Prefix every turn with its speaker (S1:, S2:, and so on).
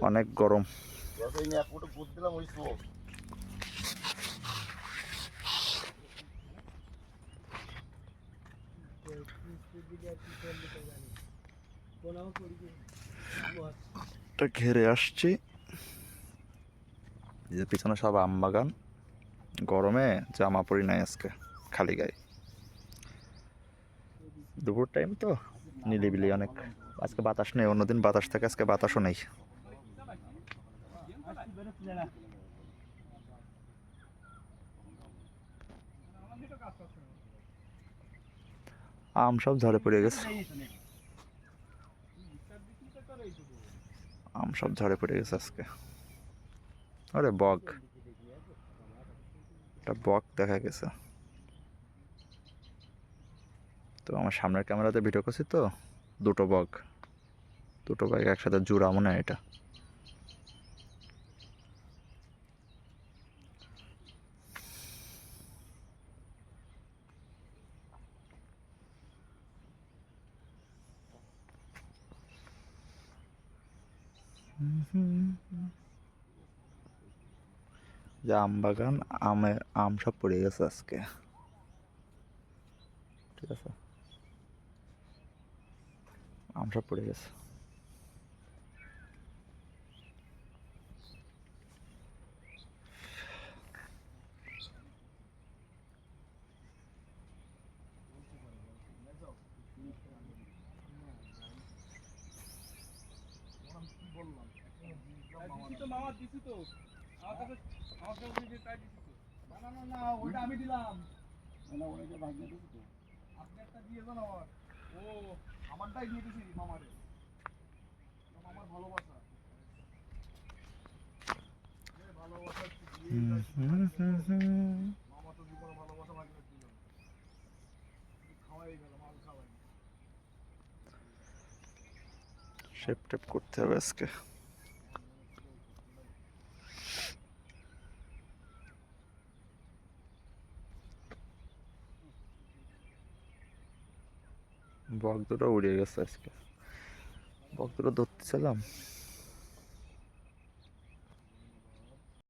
S1: অনেক গরম। ঘেরে আসছি। যে পিছনে সব আম বাগান। গরমে জামা পরি নাই আজকে খালি গায়ে। দুপুর টাইম তো নিলিবিলি অনেক। আজকে বাতাস নেই, অন্যদিন বাতাস থাকে, আজকে বাতাসও নেই। আম সব ঝরে পড়ে গেছে। আম সব ঝরে পড়ে গেছে আজকে। আরে বক। একটা বক দেখা গেছে। তো আমার সামনের ক্যামেরাতে ভিডিও করছি তো, দুটো বক। দুটো বক একসাথে জোড়া, মনে হয় এটা। যে আম বাগান, আমে, আম সব পড়ে গেছে আজকে। ঠিক আছে? আম সব পড়ে গেছে।
S2: দিছি তো মামা দিছি তো। আমার কাছে আমার কাছে যে তাই দিছি তো। না না না না ওটা আমি দিলাম।
S3: না ওনাকে ভাগ্য দিছি তো।
S2: আপনি একটা দিয়ে দেন আমার। ও আমারটাই দিয়ে দিছি মামারে। মামার ভালোবাসা। ভালোবাসা মামা তো জীবনে ভালোবাসা ভাগ্য দিল খাওয়াই গেল মাল খাওয়াই
S1: শেপ টেপ করতে হবে আজকে। বক দুটো উড়ে গেছে আজকে। বক দুটো ধরতেছিলাম